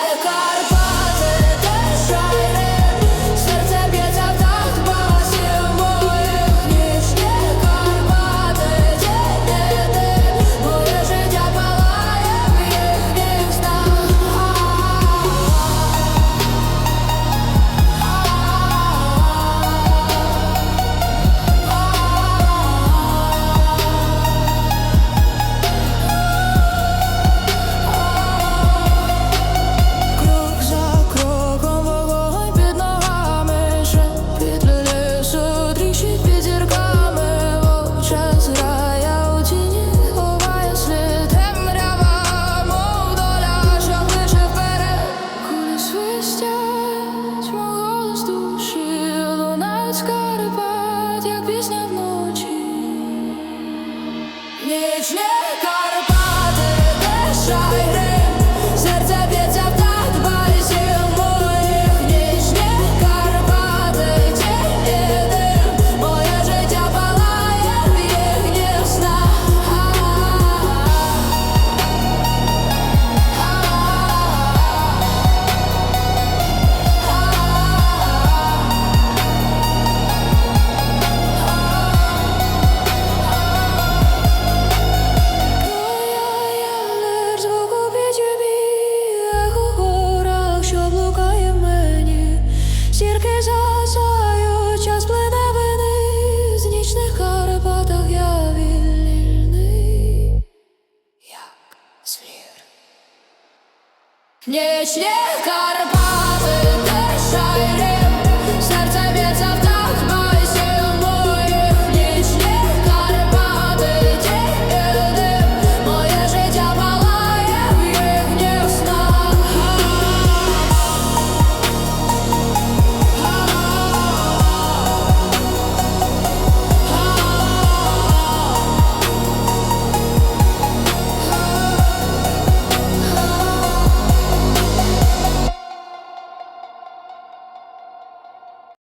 Welcome. Нічні Nie śnieg Karpaty